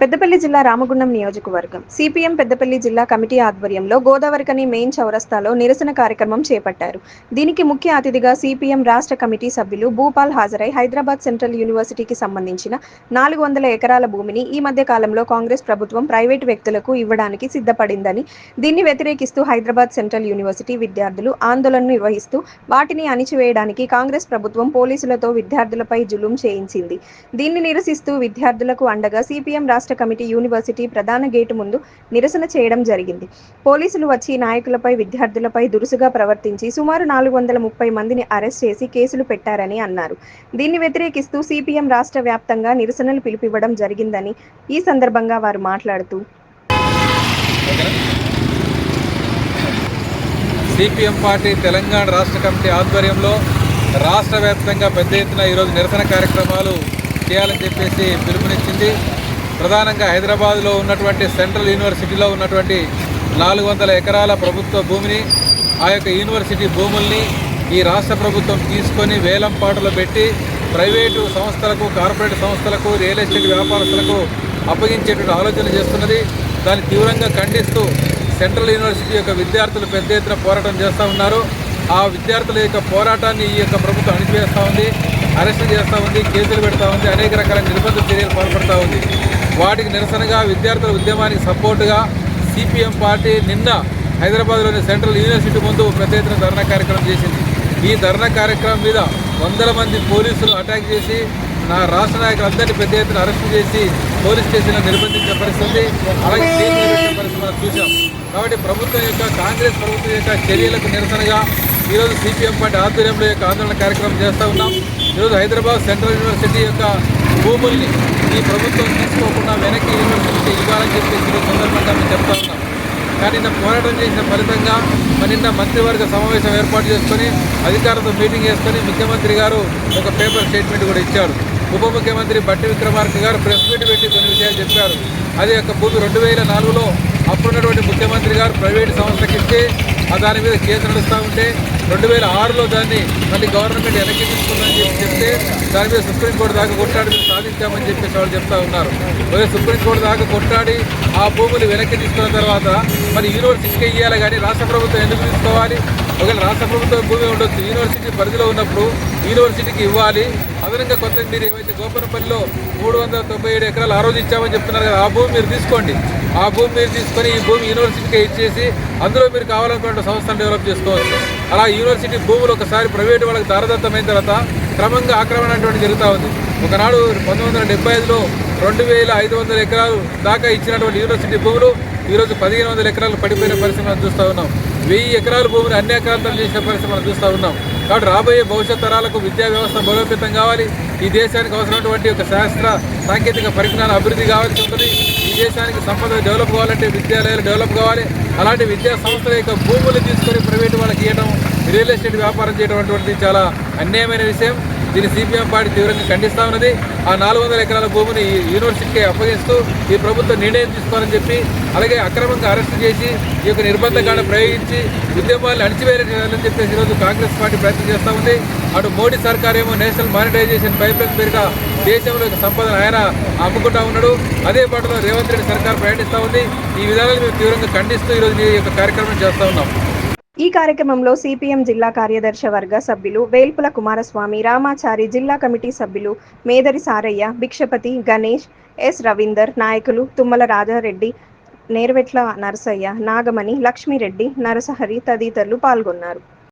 పెద్దపల్లి జిల్లా రామగుండం నియోజకవర్గం. సిపిఎం పెద్దపల్లి జిల్లా కమిటీ ఆధ్వర్యంలో గోదావరికని మెయిన్ చౌరస్తాలో నిరసన కార్యక్రమం చేపట్టారు. దీనికి ముఖ్య అతిథిగా సిపిఎం రాష్ట్ర కమిటీ సభ్యులు భూపాల్ హాజరై హైదరాబాద్ సెంట్రల్ యూనివర్సిటీకి సంబంధించిన నాలుగు వందల ఎకరాల భూమిని ఈ మధ్య కాలంలో కాంగ్రెస్ ప్రభుత్వం ప్రైవేటు వ్యక్తులకు ఇవ్వడానికి సిద్ధపడిందని దీన్ని వ్యతిరేకిస్తూ హైదరాబాద్ సెంట్రల్ యూనివర్సిటీ విద్యార్థులు ఆందోళన నిర్వహిస్తూ వాటిని అణిచివేయడానికి కాంగ్రెస్ ప్రభుత్వం పోలీసులతో విద్యార్థులపై జులుం చేయించింది. దీన్ని నిరసిస్తూ విద్యార్థులకు అండగా సిపిఎం రాష్ట్ర రాష్ట్ర కమిటీ యూనివర్సిటీ ప్రధాన గేటు ముందు నిరసన చేయడం జరిగింది. పోలీసులు వచ్చి నాయకులపై విద్యార్థులపై దురుసుగా ప్రవర్తించి సుమారు నాలుగు వందల ముప్పై మందిని అరెస్ట్ చేసి కేసులు పెట్టారని అన్నారు. దీన్ని వ్యతిరేకిస్తూ సిపిఎం రాష్ట్ర వ్యాప్తంగా నిరసనలు పిలిపివ్వడం జరిగిందని ఈ సందర్భంగా వారు మాట్లాడుతూ సిపిఎం పార్టీ తెలంగాణ రాష్ట్ర కమిటీ ఆధ్వర్యంలో రాష్ట్ర వ్యాప్తంగా పెద్ద ఎత్తున ఈరోజు నిరసన కార్యక్రమాలు చేయాలని చెప్పేసి పిలుపునిచ్చింది. ప్రధానంగా హైదరాబాద్లో ఉన్నటువంటి సెంట్రల్ యూనివర్సిటీలో ఉన్నటువంటి నాలుగు వందల ఎకరాల ప్రభుత్వ భూమిని ఆ యొక్క యూనివర్సిటీ భూముల్ని ఈ రాష్ట్ర ప్రభుత్వం తీసుకొని వేలం పాటలు పెట్టి ప్రైవేటు సంస్థలకు కార్పొరేట్ సంస్థలకు రియల్ ఎస్టేట్ వ్యాపారస్తులకు అప్పగించేటువంటి ఆలోచన చేస్తున్నది. దాన్ని తీవ్రంగా ఖండిస్తూ సెంట్రల్ యూనివర్సిటీ యొక్క విద్యార్థులు పెద్ద ఎత్తున పోరాటం చేస్తూ ఉన్నారు. ఆ విద్యార్థుల యొక్క పోరాటాన్ని ఈ యొక్క ప్రభుత్వం అణిచివేస్తూ ఉంది అరెస్ట్ చేస్తూ ఉంది కేసులు పెడతా ఉంది అనేక రకాల నిర్బంధ చర్యలు పాల్పడుతూ ఉంది. వాటికి నిరసనగా విద్యార్థుల ఉద్యమానికి సపోర్టుగా సిపిఎం పార్టీ నిన్న హైదరాబాద్లోని సెంట్రల్ యూనివర్సిటీ ముందు పెద్ద ఎత్తున ధర్నా కార్యక్రమం చేసింది. ఈ ధర్నా కార్యక్రమం మీద వందల మంది పోలీసులు అటాక్ చేసి నా రాష్ట్ర నాయకులందరినీ పెద్ద ఎత్తున అరెస్ట్ చేసి పోలీస్ స్టేషన్లో నిర్బంధించే పరిస్థితి అలాగే పరిస్థితి మనం చూసాం కాబట్టి ప్రభుత్వం యొక్క కాంగ్రెస్ ప్రభుత్వం యొక్క చర్యలకు నిరసనగా ఈరోజు సిపిఎం పార్టీ ఆధ్వర్యంలో యొక్క ఆందోళన కార్యక్రమం చేస్తూ ఉన్నాం. ఈరోజు హైదరాబాద్ సెంట్రల్ యూనివర్సిటీ యొక్క భూముల్ని ఈ ప్రభుత్వం తీసుకోకుండా వెనక్కి యూనివర్సిటీకి ఇవ్వాలని చెప్పేసి సందర్భంగా మేము చెప్తా ఉన్నాం. కానీ నిన్న పోరాటం చేసిన ఫలితంగా మరి నిన్న మంత్రివర్గ సమావేశం ఏర్పాటు చేసుకొని అధికారులతో మీటింగ్ చేసుకొని ముఖ్యమంత్రి గారు ఒక పేపర్ స్టేట్మెంట్ కూడా ఇచ్చారు. ఉప ముఖ్యమంత్రి బట్టి విక్రమార్క గారు ప్రెస్ మీట్ పెట్టి కొన్ని విషయాలు చెప్పారు. అది యొక్క భూమి రెండు వేల నాలుగులో అప్పుడున్నటువంటి ముఖ్యమంత్రి గారు ప్రైవేటు సంస్థకి ఇస్తే దాని మీద కేసు నడుస్తూ ఉంటే రెండు వేల ఆరులో దాన్ని మళ్ళీ గవర్నమెంట్ వెనక్కి తీసుకుందని చెప్పి చెప్తే దాని మీద సుప్రీంకోర్టు దాకా కొట్టాడి సాధించామని చెప్పేసి వాళ్ళు చెప్తా ఉన్నారు. మరి సుప్రీంకోర్టు దాకా కొట్టాడి ఆ భూములు వెనక్కి తీసుకున్న తర్వాత మరి యూనివర్సిటీకి ఇవ్వాలి కానీ రాష్ట్ర ప్రభుత్వం ఎందుకు తీసుకోవాలి? ఒకవేళ రాష్ట్ర ప్రభుత్వం భూమి ఉండొచ్చు యూనివర్సిటీ పరిధిలో ఉన్నప్పుడు యూనివర్సిటీకి ఇవ్వాలి. అదనంగా కొత్త మీరు ఏమైతే గోపనపల్లిలో మూడు వందల తొంభై ఏడు ఎకరాలు ఆ రోజు ఇచ్చామని చెప్తున్నారు కదా ఆ భూమి మీరు తీసుకోండి. ఆ భూమి మీరు తీసుకొని ఈ భూమి యూనివర్సిటీకి ఇచ్చేసి అందులో మీరు కావాలనుకున్న సంస్థను డెవలప్ చేసుకోవచ్చు. అలా యూనివర్సిటీ భూములు ఒకసారి ప్రైవేటు వాళ్ళకి దారదత్తమైన తర్వాత క్రమంగా ఆక్రమణ అటువంటి జరుగుతూ ఉంది. ఒకనాడు పంతొమ్మిది వందల డెబ్బై ఐదులో రెండు వేల ఐదు వందల ఎకరాలు దాకా ఇచ్చినటువంటి యూనివర్సిటీ భూములు ఈరోజు పదిహేను వందల ఎకరాలు పడిపోయిన పరిస్థితి మనం చూస్తూ ఉన్నాం. వెయ్యి ఎకరాల భూమిని అన్యాక్రాంతం చేసిన పరిస్థితి మనం చూస్తూ ఉన్నాం. కాబట్టి రాబోయే భవిష్యత్ తరాలకు విద్యా వ్యవస్థ బలోపేతం కావాలి. ఈ దేశానికి అవసరమైనటువంటి ఒక శాస్త్ర సాంకేతిక పరిజ్ఞాన అభివృద్ధి కావాల్సి ఉంటుంది. ఈ దేశానికి సంపద డెవలప్ కావాలంటే విద్యాలయాలు డెవలప్ కావాలి. అలాంటి విద్యా సంస్థల యొక్క భూములు తీసుకొని ప్రైవేటు వాళ్ళకి ఇవ్వడం రియల్ ఎస్టేట్ వ్యాపారం చేయడం అటువంటిది చాలా అన్యాయమైన విషయం. దీన్ని సిపిఎం పార్టీ తీవ్రంగా ఖండిస్తూ ఉన్నది. ఆ నాలుగు వందల ఎకరాల భూమిని యూనివర్సిటీకి అప్పగిస్తూ ఈ ప్రభుత్వం నిర్ణయం తీసుకోవాలని చెప్పి అలాగే అక్రమంగా అరెస్ట్ చేసి ఈ యొక్క నిర్బంధకాలను ప్రయోగించి ఉద్యమాలను అణిచివేయాలని చెప్పేసి ఈరోజు కాంగ్రెస్ పార్టీ ప్రయత్నం చేస్తూ ఉంది. అటు మోడీ సర్కార్ ఏమో నేషనల్ మానిటైజేషన్ పైప్లైన్ పేరుగా దేశంలో సంపదను ఆయన అమ్ముకుంటా ఉన్నాడు. అదే పాటలో రేవంత్ రెడ్డి సర్కార్ ప్రయాణిస్తూ ఉంది. ఈ విధానాలు మేము తీవ్రంగా ఖండిస్తూ ఈరోజు ఈ యొక్క కార్యక్రమం చేస్తూ ఉన్నాం. ఈ కార్యక్రమంలో సిపిఎం జిల్లా కార్యదర్శి వర్గ సభ్యులు వేల్పుల కుమారస్వామి రామాచారి జిల్లా కమిటీ సభ్యులు మేదరి సారయ్య భిక్షపతి గణేష్ ఎస్ రవీందర్ నాయకులు తుమ్మల రాజారెడ్డి నేర్వెట్ల నరసయ్య నాగమణి లక్ష్మీరెడ్డి నరసహరి తదితరులు పాల్గొన్నారు.